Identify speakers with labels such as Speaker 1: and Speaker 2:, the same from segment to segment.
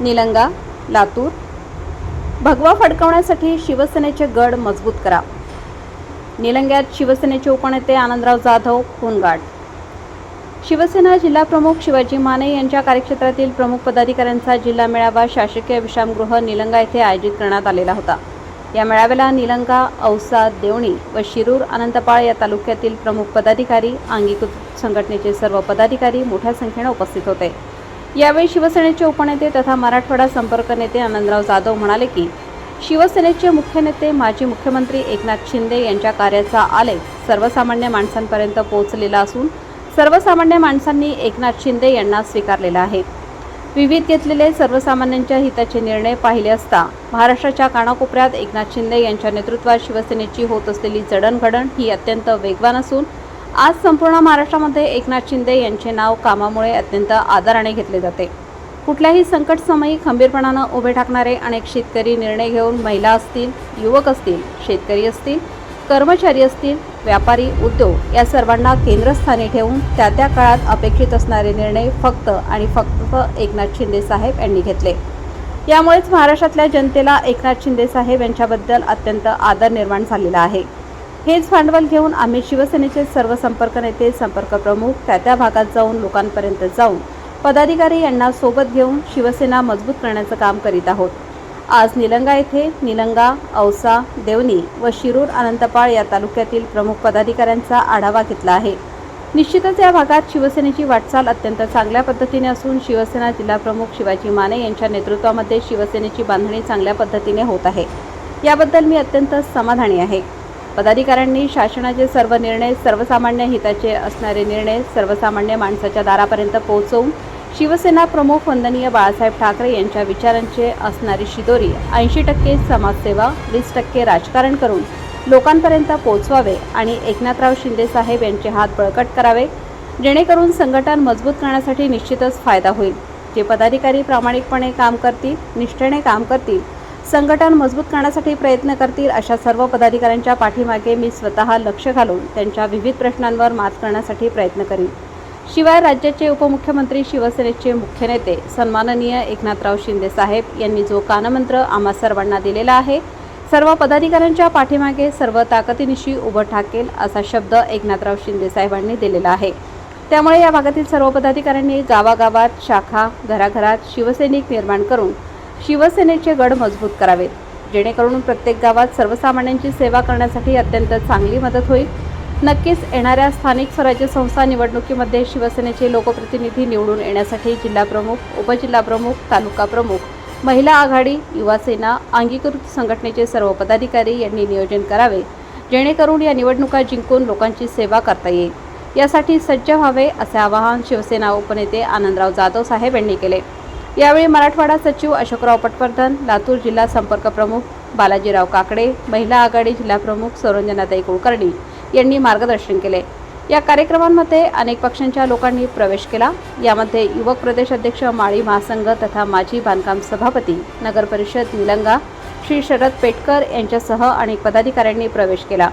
Speaker 1: निलंगा लातूर. भगवा फडकवण्यासाठी शिवसेनेचे गड मजबूत करा. निलंग्यात शिवसेनेचे उपनेते आनंदराव जाधव खूनगाठ शिवसेना जिल्हाप्रमुख शिवाजी माने यांच्या कार्यक्षेत्रातील प्रमुख पदाधिकाऱ्यांचा जिल्हा मेळावा शासकीय विश्रामगृह निलंगा येथे आयोजित करण्यात आलेला होता. या मेळाव्याला निलंगा औसा देवणी व शिरूर अनंतपाळ या तालुक्यातील प्रमुख पदाधिकारी अंगीकृत संघटनेचे सर्व पदाधिकारी मोठ्या संख्येने उपस्थित होते. यावेळी शिवसेनेचे उपनेते तथा मराठवाडा संपर्क नेते आनंदराव जाधव म्हणाले की शिवसेनेचे मुख्य नेते माजी मुख्यमंत्री एकनाथ शिंदे यांच्या कार्याचा आलेख सर्वसामान्य माणसांपर्यंत पोहोचलेला असून सर्वसामान्य माणसांनी एकनाथ शिंदे यांना स्वीकारलेला आहे. विविध घेतलेले सर्वसामान्यांच्या हिताचे निर्णय पाहिले असता महाराष्ट्राच्या कानाकोपऱ्यात एकनाथ शिंदे यांच्या नेतृत्वात शिवसेनेची होत असलेली जडणघडण ही अत्यंत वेगवान असून आज संपूर्ण महाराष्ट्रामध्ये एकनाथ शिंदे यांचे नाव कामामुळे अत्यंत आदराने घेतले जाते. कुठल्याही संकटसमयी खंबीरपणानं उभे टाकणारे अनेक शेतकरी निर्णय घेऊन महिला असतील युवक असतील शेतकरी असतील कर्मचारी असतील व्यापारी उद्योग या सर्वांना केंद्रस्थानी ठेवून त्या त्या काळात अपेक्षित असणारे निर्णय फक्त आणि फक्त एकनाथ शिंदे साहेब यांनी घेतले. यामुळेच महाराष्ट्रातल्या जनतेला एकनाथ शिंदे साहेब यांच्याबद्दल अत्यंत आदर निर्माण झालेला आहे. हेच भांडवल घेऊन आम्ही शिवसेनेचे सर्व संपर्क नेते संपर्क प्रमुख त्या त्या भागात जाऊन लोकांपर्यंत जाऊन पदाधिकारी यांना सोबत घेऊन शिवसेना मजबूत करण्याचं काम करीत आहोत. आज निलंगा येथे निलंगा औसा देवणी व शिरूर अनंतपाळ या तालुक्यातील प्रमुख पदाधिकाऱ्यांचा आढावा घेतला आहे. निश्चितच या भागात शिवसेनेची वाटचाल अत्यंत चांगल्या पद्धतीने असून शिवसेना जिल्हाप्रमुख शिवाजी माने यांच्या नेतृत्वामध्ये शिवसेनेची बांधणी चांगल्या पद्धतीने होत आहे. याबद्दल मी अत्यंत समाधानी आहे. पदाधिकाऱ्यांनी शासनाचे सर्व निर्णय सर्वसामान्य हिताचे असणारे निर्णय सर्वसामान्य माणसाच्या दारापर्यंत पोहोचवून शिवसेना प्रमुख वंदनीय बाळासाहेब ठाकरे यांच्या विचारांचे असणारी शिदोरी ऐंशी टक्के समाजसेवा वीस टक्के राजकारण करून लोकांपर्यंत पोहोचवावे आणि एकनाथराव शिंदे साहेब यांचे हात बळकट करावे जेणेकरून संघटन मजबूत करण्यासाठी निश्चितच फायदा होईल. जे पदाधिकारी प्रामाणिकपणे काम करतील निष्ठेने काम करतील संघटन मजबूत करण्यासाठी प्रयत्न करतील अशा सर्व पदाधिकाऱ्यांच्या पाठीमागे मी स्वतः लक्ष घालून त्यांच्या विविध प्रश्नांवर मात करण्यासाठी प्रयत्न करीन. शिवाय राज्याचे उपमुख्यमंत्री शिवसेनेचे मुख्य नेते सन्माननीय एकनाथराव शिंदे साहेब यांनी जो कानमंत्र आम्हा सर्वांना दिलेला आहे सर्व पदाधिकाऱ्यांच्या पाठीमागे सर्व ताकदीनिशी उभं ठाकेल असा शब्द एकनाथराव शिंदे साहेबांनी दिलेला आहे. त्यामुळे या भागातील सर्व पदाधिकाऱ्यांनी गावागावात शाखा घराघरात शिवसैनिक निर्माण करून शिवसेनेचे गड मजबूत करावेत. जेणेकरून प्रत्येक गावात सर्वसामान्यांची सेवा करण्यासाठी अत्यंत चांगली मदत होईल. नक्कीच येणाऱ्या स्थानिक स्वराज्य संस्था निवडणुकीमध्ये शिवसेनेचे लोकप्रतिनिधी निवडून येण्यासाठी जिल्हाप्रमुख उपजिल्हाप्रमुख तालुका प्रमुख महिला आघाडी युवासेना अंगीकृत संघटनेचे सर्व पदाधिकारी यांनी नियोजन करावे. जेणेकरून या निवडणुका जिंकून लोकांची सेवा करता येईल. यासाठी सज्ज व्हावे असे आवाहन शिवसेना उपनेते आनंदराव जाधव साहेब यांनी केले. यावेळी मराठवाडा सचिव अशोकराव पटवर्धन लातूर जिल्हा संपर्क प्रमुख बालाजीराव काकडे महिला आघाडी जिल्हाप्रमुख सौरंजनाताई कुलकर्णी यांनी मार्गदर्शन केले. या कार्यक्रमांमध्ये अनेक पक्षांच्या लोकांनी प्रवेश केला. यामध्ये युवक प्रदेश अध्यक्ष माळी महासंघ तथा माजी बांधकाम सभापती नगर परिषद निलंगा श्री शरद पेटकर यांच्यासह अनेक पदाधिकाऱ्यांनी प्रवेश केला.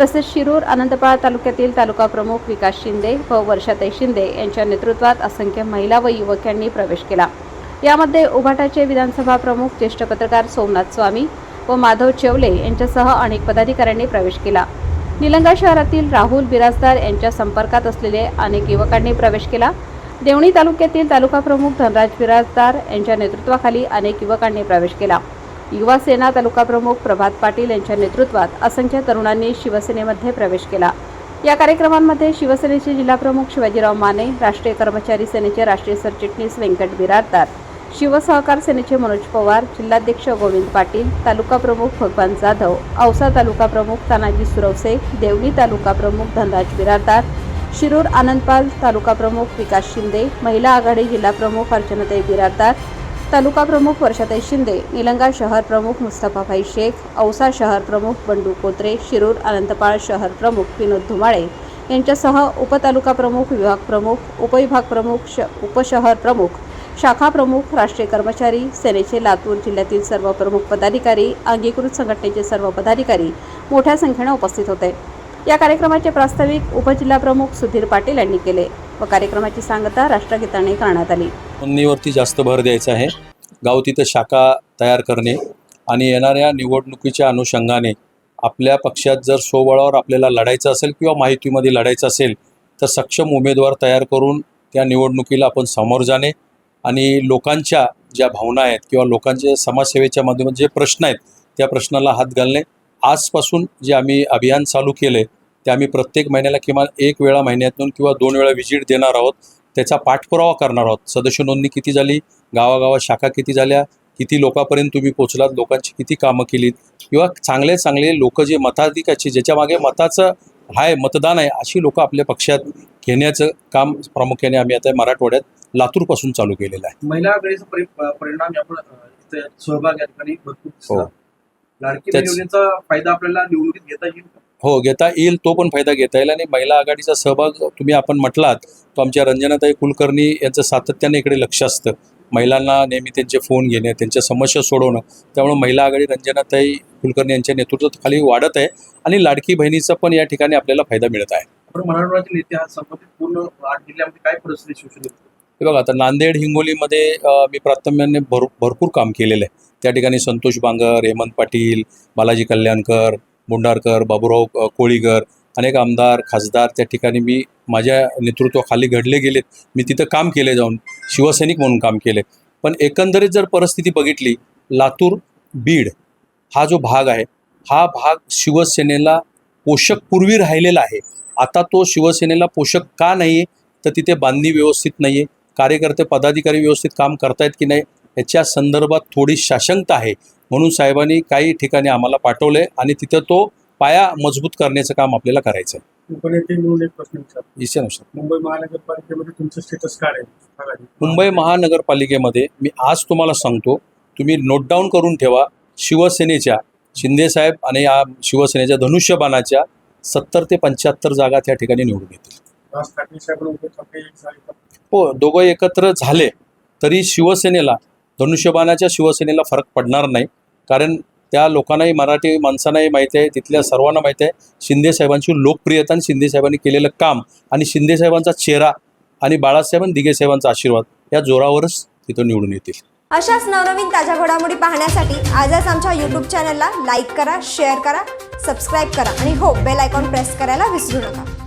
Speaker 1: तसेच शिरूर अनंतपाळ तालुक्यातील तालुका प्रमुख विकास शिंदे व वर्षाताई शिंदे यांच्या नेतृत्वात असंख्य महिला व युवकांनी प्रवेश केला. यामध्ये उभाटाचे विधानसभा प्रमुख ज्येष्ठ पत्रकार सोमनाथ स्वामी व माधव चेवले यांच्यासह अनेक पदाधिकाऱ्यांनी प्रवेश केला. निलंगा शहरातील राहुल बिराजदार यांच्या संपर्कात असलेले अनेक युवकांनी प्रवेश केला. देवणी तालुक्यातील तालुका प्रमुख धनराज बिराजदार यांच्या नेतृत्वाखाली अनेक युवकांनी प्रवेश केला. युवा सेना तालुका प्रमुख प्रभात पाटील यांच्या नेतृत्वात असंख्य तरुणांनी शिवसेनेमध्ये प्रवेश केला. या कार्यक्रमांमध्ये शिवसेनेचे जिल्हाप्रमुख शिवाजीराव माने राष्ट्रीय कर्मचारी सेनेचे राष्ट्रीय सरचिटणीस व्यंकट बिराजदार शिवसहकार सेनेचे मनोज पवार जिल्हाध्यक्ष गोविंद पाटील तालुका प्रमुख भगवान जाधव औसा तालुका प्रमुख तानाजी सुरवसे देवणी तालुका प्रमुख धनराज बिरारदार शिरूर आनंदपाल तालुका प्रमुख विकास शिंदे महिला आघाडी जिल्हा प्रमुख अर्चनाताई बिरारदार तालुका प्रमुख वर्षाताई शिंदे निलंगा शहर प्रमुख मुस्तफाभाई शेख औसा शहर प्रमुख बंडू कोत्रे शिरूर अनंतपाळ शहर प्रमुख विनोद धुमाळे यांच्यासह उपतालुका प्रमुख विभाग प्रमुख उपविभाग प्रमुख श उपशहर प्रमुख शाखा प्रमुख राष्ट्रीय कर्मचारी सेनेचे लातूर जिल्ह्यातील सर्व प्रमुख पदाधिकारी अंगीकृत संघटनेचे सर्व पदाधिकारी मोठ्या संख्येने उपस्थित होते. या कार्यक्रमाचे प्रास्ताविक उपजिल्हाप्रमुख सुधीर पाटील यांनी केले व कार्यक्रमाची सांगता राष्ट्रगीताने करण्यात आली.
Speaker 2: नोंदणीवरती जास्त भर द्यायचा आहे. गाव तिथं शाखा तयार करणे आणि येणाऱ्या निवडणुकीच्या अनुषंगाने आपल्या पक्षात जर स्वबळावर आपल्याला लढायचं असेल किंवा माहितीमध्ये लढायचं असेल तर सक्षम उमेदवार तयार करून त्या निवडणुकीला आपण समोर जाणे आणि लोकांच्या ज्या भावना आहेत किंवा लोकांच्या समाजसेवेच्या माध्यमात जे प्रश्न आहेत त्या प्रश्नाला हात घालणे. आजपासून जे आम्ही अभियान चालू केले ते आम्ही प्रत्येक महिन्याला किमान एक वेळा महिन्यातून किंवा दोन वेळा व्हिजिट देणार आहोत. त्याचा पाठपुरावा करणार आहोत. सदस्य नोंदणी किती झाली गावागावात शाखा किती झाल्या किती लोकांपर्यंत तुम्ही पोचलात लोकांची किती कामं केलीत किंवा चांगले चांगले लोक जे मताधिकाचे ज्याच्या मागे मताचं आहे मतदान आहे अशी लोकं आपल्या पक्षात घेण्याचं काम प्रामुख्याने आम्ही आता मराठवाड्यात लातूरपासून चालू केलेलं आहे.
Speaker 3: महिला आघाडीचा परि- परिणाम आपण अ, इथे सहभाग या ठिकाणी भरपूर दिसला.
Speaker 2: हो.
Speaker 3: लाडकी योजनेचा फायदा आपल्याला निवडणुकीत घेता येईल?
Speaker 2: हो घेता येईल तो पण फायदा घेता येईल. आणि महिला आघाडीचा सहभाग तुम्ही आपण म्हटलात तो आमच्या रंजनाताई कुलकर्णी यांचं सातत्याने इकडे लक्ष असतं. महिलांना नेहमी त्यांचे फोन घेणे त्यांच्या समस्या सोडवणं त्यामुळे महिला आघाडी रंजनाताई कुलकर्णी यांच्या नेतृत्वाखाली वाढत आहे. आणि लाडकी बहिणीचा पण या ठिकाणी आपल्याला फायदा मिळत आहे.
Speaker 3: आपण मराठवाड्यातील आहात संबंधित पूर्ण आठ जिल्ह्यामध्ये काय परिस्थिती शिवसेनेत?
Speaker 2: हे बघा आता नांदेड हिंगोलीमध्ये मी प्राथम्याने भर भरपूर काम केलेलं आहे त्या ठिकाणी संतोष बांगर हेमंत पाटील बालाजी कल्याणकर मुंडारकर बाबूराव कोळीकर अनेक आमदार खासदार त्या ठिकाणी मी माझ्या नेतृत्वाखाली घडले गेलेत. मी तिथं काम केले जाऊन शिवसैनिक म्हणून काम केले. पण एकंदरीत जर परिस्थिती बघितली लातूर बीड हा जो भाग आहे हा भाग शिवसेनेला पोषक पूर्वी राहिलेला आहे. आता तो शिवसेनेला पोषक का नाही आहे तर तिथे बांधणी व्यवस्थित नाही आहे कार्यकर्ते पदाधिकारी व्यवस्थित काम करतायत की नाही याच्या संदर्भात थोडी शाशंकता आहे. म्हणून साहेबांनी काही ठिकाणी आम्हाला पाठवलं आहे आणि तिथं तो पाया मजबूत करण्याचं काम आपल्याला करायचं आहे
Speaker 4: मुंबई महानगरपालिकेमध्ये तुमचं स्टेटस काय आहे.
Speaker 2: मुंबई महानगरपालिकेमध्ये मी आज तुम्हाला सांगतो तुम्ही नोट डाऊन करून ठेवा शिवसेनेच्या शिंदेसाहेब आणि या शिवसेनेच्या धनुष्यबाणाच्या सत्तर ते पंच्याहत्तर जागा त्या ठिकाणी निवडून येतील. हो दोघं एकत्र झाले तरी शिवसेनेला धनुष्यबाणाच्या शिवसेनेला फरक पडणार नाही. कारण त्या लोकांनाही मराठी माणसांनाही माहिती आहे तिथल्या सर्वांना माहिती आहे शिंदेसाहेबांची लोकप्रियता आणि शिंदेसाहेबांनी केलेलं काम आणि शिंदेसाहेबांचा चेहरा आणि बाळासाहेब आणि दिगेसाहेबांचा आशीर्वाद या जोरावरच तिथं निवडून येतील.
Speaker 5: अशाच नवनवीन ताज्या घडामोडी पाहण्यासाठी आजच आमच्या यूट्यूब चॅनलला लाईक करा शेअर करा सबस्क्राईब करा आणि हो बेल आयकॉन प्रेस करायला विसरू नका.